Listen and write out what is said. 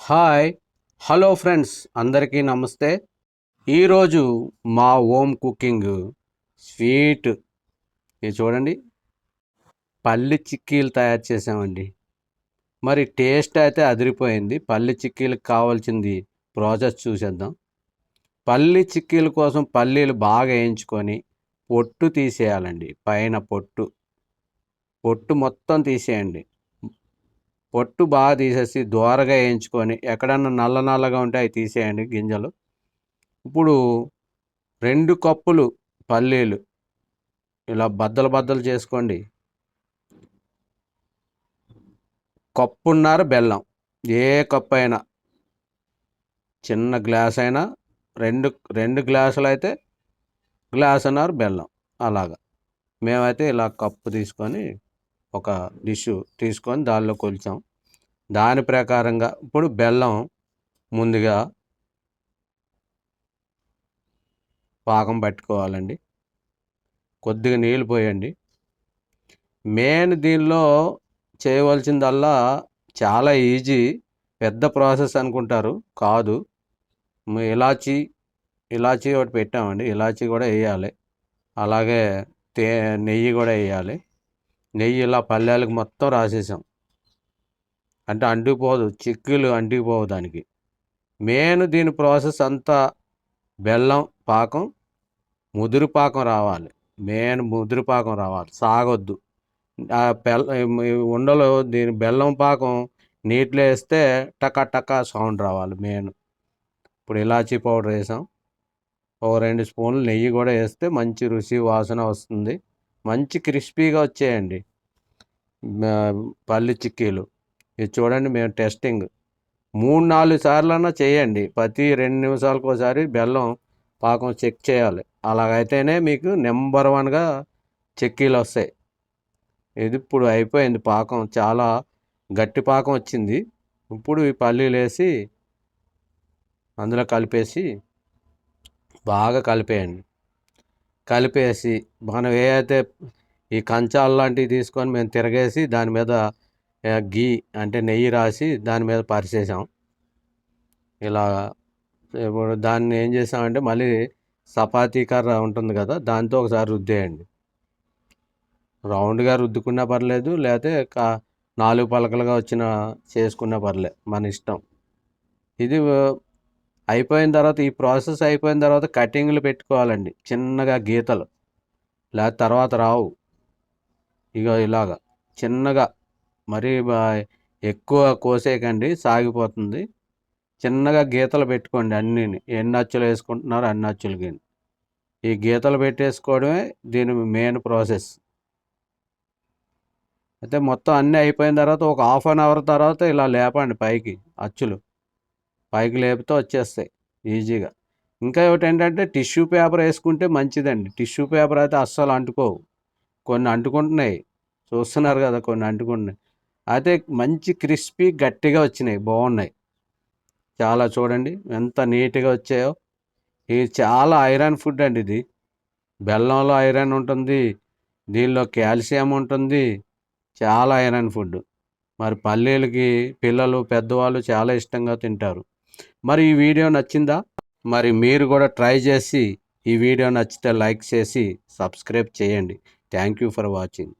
Hi hello friends అందరికీ నమస్తే. ఈరోజు మా హోమ్ కుకింగ్ స్వీట్. ఇది చూడండి. పల్లి చిక్కీలు తయారు చేసామండి. మరి టేస్ట్ అయితే అదిరిపోయింది. పల్లి చిక్కీలకు కావాల్సింది ప్రాసెస్ చూసేద్దాం. పల్లి చిక్కీల కోసం పల్లీలు బాగా వేయించుకొని పొట్టు తీసేయాలండి. పైన పొట్టు. పొట్టు మొత్తం తీసేయండి. పొట్టు బాగా తీసేసి దోరగా వేయించుకొని ఎక్కడన్నా నల్ల నల్లగా ఉంటే అవి తీసేయండి గింజలు. ఇప్పుడు రెండు కప్పులు పల్లీలు ఇలా బద్దలు బద్దలు చేసుకోండి. కప్పున్నర బెల్లం ఏ కప్పు అయినా చిన్న గ్లాస్ అయినా రెండు రెండు గ్లాసులు అయితే గ్లాసున్నర బెల్లం అలాగా. మేమైతే ఇలా కప్పు తీసుకొని ఒక డిష్ తీసుకొని దానిలో కొలిచాం. దాని ప్రకారంగా ఇప్పుడు బెల్లం ముందుగా పాకం పట్టుకోవాలండి. కొద్దిగా నీళ్ళు పోయండి. మెయిన్ దీనిలో చేయవలసిందల్లా చాలా ఈజీ పెద్ద ప్రాసెస్ అనుకుంటారు. కాదు. ఇలాచీ ఇలాచీ ఒకటి పెట్టామండి. ఇలాచీ కూడా వేయాలి. అలాగే తే నెయ్యి కూడా వేయాలి. నెయ్యి ఇలా పల్లెలకు మొత్తం రాసేసాం. అంటే అంటుకుపోదు చిక్కులు అంటుకుపోవు దానికి. మెయిన్ దీని ప్రాసెస్ అంతా బెల్లం పాకం ముదురు పాకం రావాలి. మెయిన్ ముదురు పాకం రావాలి. సాగొద్దు. ఆ బెల్ ఉండలు దీని బెల్లం పాకం నీటిలో వేస్తే టకా టకా సౌండ్ రావాలి మెయిన్. ఇప్పుడు ఇలాచీ పౌడర్ వేసాం. ఒక రెండు స్పూన్లు నెయ్యి కూడా వేస్తే మంచి రుచి వాసన వస్తుంది. మంచి క్రిస్పీగా వచ్చాయండి. పల్లి చిక్కీలు. ఇది చూడండి మేము టెస్టింగ్. మూడు నాలుగు సార్లన్నా చేయండి. ప్రతి రెండు నిమిషాలకు ఒకసారి బెల్లం పాకం చెక్ చేయాలి. అలాగైతేనే మీకు నెంబర్ వన్గా చెక్కీలు వస్తాయి. ఇది ఇప్పుడు అయిపోయింది పాకం. చాలా గట్టి పాకం వచ్చింది. ఇప్పుడు ఈ పల్లీలు వేసి అందులో కలిపేసి బాగా కలిపేయండి. కలిపేసి మనం ఏ అయితే ఈ కంచాలు లాంటివి తీసుకొని మేము తిరగేసి దాని మీద గీ అంటే నెయ్యి రాసి దాని మీద పరిచేసాం. ఇలా ఇప్పుడు దాన్ని ఏం చేసామంటే మళ్ళీ చపాతీ కర్ర ఉంటుంది కదా దాంతో ఒకసారి రుద్దేయండి. రౌండ్గా రుద్దుకున్నా పర్లేదు లేకపోతే కా నాలుగు పలకలుగా వచ్చిన చేసుకున్నా పర్లేదు మన ఇష్టం. ఇది అయిపోయిన తర్వాత ఈ ప్రాసెస్ అయిపోయిన తర్వాత కటింగ్లు పెట్టుకోవాలండి. చిన్నగా గీతలు. లేక తర్వాత రావు. ఇక ఇలాగా. చిన్నగా మరీ ఎక్కువ కోసేయకండి సాగిపోతుంది. చిన్నగా గీతలు పెట్టుకోండి అన్నీ ఎన్ని అచ్చులు వేసుకుంటున్నారో అన్ని అచ్చులకి ఈ గీతలు పెట్టేసుకోవడమే దీని మెయిన్ ప్రాసెస్. అయితే మొత్తం అన్నీ అయిపోయిన తర్వాత ఒక హాఫ్ అన్ అవర్ తర్వాత ఇలా లేపండి పైకి అచ్చులు. పైకి లేపితే వచ్చేస్తాయి ఈజీగా. ఇంకా ఒకటి ఏంటంటే టిష్యూ పేపర్ వేసుకుంటే మంచిదండి. టిష్యూ పేపర్ అయితే అస్సలు అంటుకోవు. కొన్ని అంటుకుంటున్నాయి. చూస్తున్నారు కదా కొన్ని అంటుకుంటున్నాయి. అయితే మంచి క్రిస్పీ గట్టిగా వచ్చినాయి. బాగున్నాయి. చాలా చూడండి ఎంత నీట్గా వచ్చాయో. ఇది చాలా ఐరన్ ఫుడ్ అండి ఇది. బెల్లంలో ఐరన్ ఉంటుంది. దీనిలో కాల్షియం ఉంటుంది. చాలా ఐరన్ ఫుడ్. మరి పల్లీలకి పిల్లలు పెద్దవాళ్ళు చాలా ఇష్టంగా తింటారు. మరి ఈ వీడియో నచ్చిందా? మరి మీరు కూడా ట్రై చేసి ఈ వీడియో నచ్చితే లైక్ చేసి సబ్స్క్రైబ్ చేయండి. Thank you for watching.